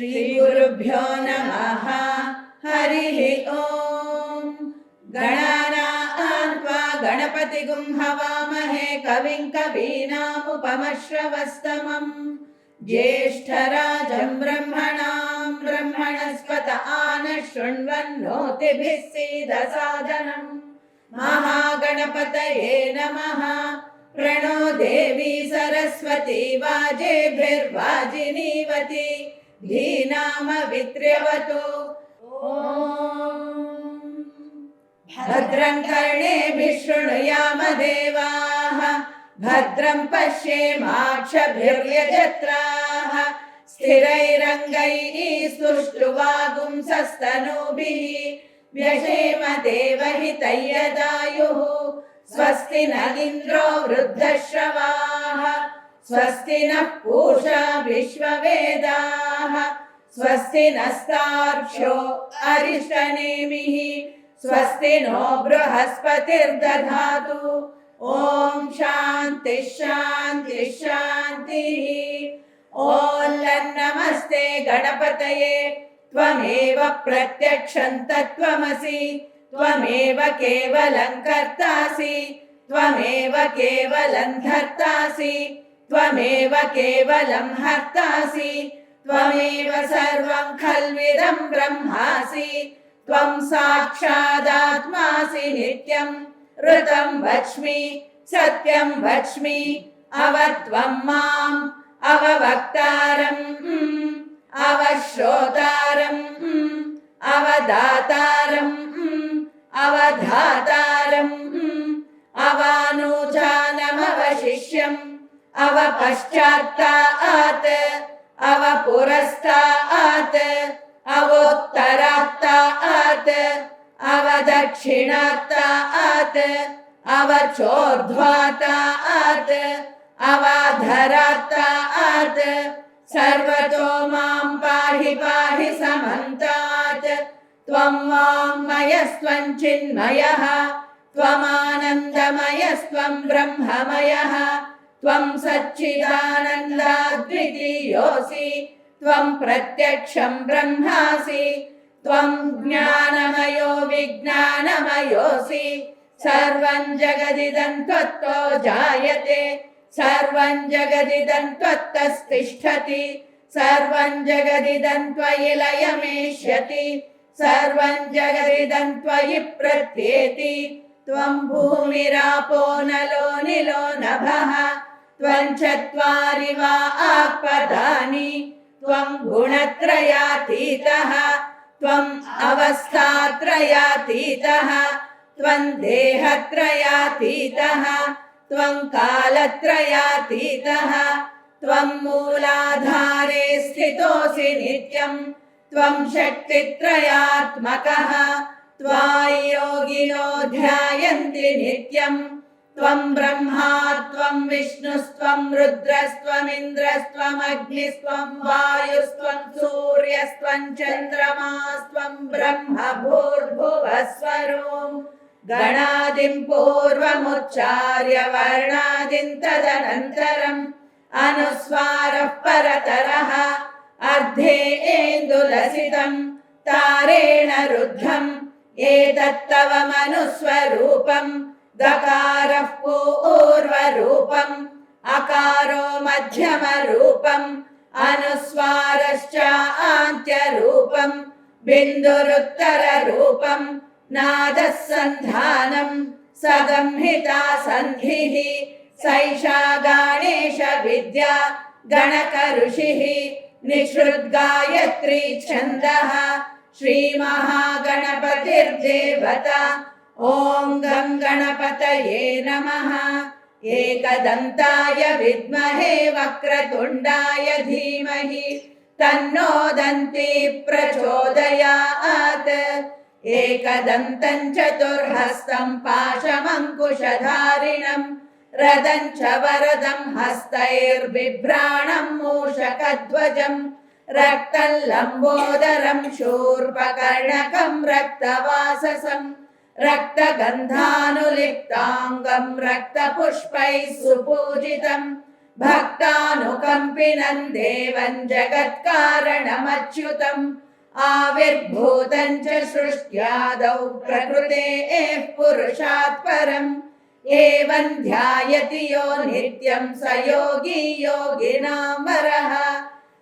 श्रीगुरुभ्यो नमः हरिः ॐ गणानान् त्वा गणपतिगुं हवामहे कविं कवीनामुपमश्रवस्तमम् ज्येष्ठराजं ब्रह्मणां ब्रह्मणस्पत आन शृण्वन्नोतिभिः सीदसाधनम् महागणपतये नमः प्रणो देवी सरस्वती वाजेभिर्वाजिनीवती धीनामवित्र्यवतु ॐ भद्रं कर्णेभिः शृणुयाम देवाः भद्रं पश्येमाक्षभिर्यजत्राः स्थिरैरङ्गैः सुष्ठुवागुंसस्तनूभिः व्यशेम देवहितैयदायुः स्वस्ति न इन्द्रो वृद्धश्रवाः स्वस्ति नः पूषा विश्ववेदाः स्वस्ति नस्तार्क्ष्यो अरिष्टनेमिः स्वस्ति नो बृहस्पतिर्दधातु ॐ शान्ति शान्ति शान्तिः ॐ नमस्ते गणपतये त्वमेव प्रत्यक्षं तत्त्वमसि त्वमेव केवलं कर्तासि त्वमेव केवलं धर्तासि त्वमेव केवलं हर्तासि त्वमेव सर्वं खल्विदं ब्रह्मासि त्वं साक्षादात्मासि नित्यं ऋतं वच्मि सत्यं वच्मि अव माम् अववक्तारम् अवश्रोतारम् अवदातारम् अवधातारम् अवानुजानमवशिष्यम् अवपश्चात्तात्, अवपुरस्तात्, अवोत्तरात्तात्, अवदक्षिणात्तात् अवचोर्ध्वातात् अवाधरात्तात्, सर्वतो माँ पाहि पाहि समन्तात्, त्वं वाङ्मयस्त्वं चिन्मयः, त्वमानन्दमयस्त्वं ब्रह्ममयः त्वं सच्चिदानन्दाद्वितीयोऽसि त्वं प्रत्यक्षं ब्रह्मासि त्वं ज्ञानमयो विज्ञानमयोऽसि सर्वं जगदिदं त्वत्तो जायते सर्वं जगदिदं त्वत्तस्तिष्ठति सर्वं जगदिदं त्वयि लयमेष्यति सर्वं जगदिदं त्वयि प्रत्येति त्वं भूमिरापो नलो निलो नभः त्वं चत्वारि वा आपदानि, त्वं गुणत्रयातीतः त्वम् अवस्थात्रयातीतः, त्वं देहत्रयातीतः, त्वं कालत्रयातीतः, त्वं मूलाधारे स्थितोऽसि नित्यं, त्वं शक्तित्रयात्मकः त्वायोगिनो ध्यायन्ति नित्यं त्वं ब्रह्मा त्वं विष्णुस्त्वं रुद्रस्त्वमिन्द्रस्त्वमग्निस्त्वं वायुस्त्वं सूर्यस्त्वं चन्द्रमास्त्वं ब्रह्म भूर्भुवस्वरोम् गणादिं पूर्वमुच्चार्य वर्णादिं तदनन्तरम् अनुस्वारः परतरः अर्धे एन्दुलसितं तारेण रुद्धम् एतत्तव मनुस्वरूपम् दकारः पूर्वरूपम् अकारो मध्यमरूपम्, अनुस्वारश्च आन्त्यरूपम्, बिन्दुरुत्तररूपम् नादः सन्धानम् सगंहिता सन्धिः सैषा गाणेश विद्या गणक ऋषिः निःसृद्गायत्री छन्दः, श्रीमहागणपतिर्देवता ॐ गं गणपतये नमः एकदन्ताय विद्महे वक्रतुण्डाय धीमहि तन्नो दन्ती प्रचोदयात् एकदन्तं चतुर्हस्तं पाशमङ्कुशधारिणम् रदं च वरदं हस्तैर्बिभ्राणं मूषकध्वजम् रक्तं लम्बोदरं शूर्पकर्णकं रक्तवाससं रक्तगन्धानुलिप्ताङ्गं रक्तपुष्पैः सुपूजितम् भक्तानुकम्पिनं देवं जगत्कारणमच्युतम् आविर्भूतं च सृष्ट्यादौ प्रकृतेः पुरुषात् परम् एवं ध्यायति यो नित्यं स योगी योगिनां वरः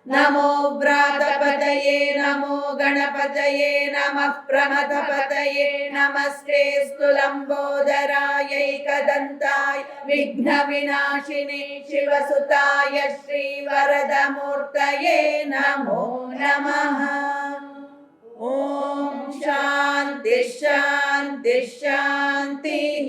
नमो व्रातपतये नमो गणपतये नमः प्रमथपतये नमस्ते स्तुलम्बोदरायैकदन्ताय विघ्नविनाशिने शिवसुताय श्रीवरदमूर्तये नमो नमः ॐ शान्ति शान्ति शान्तिः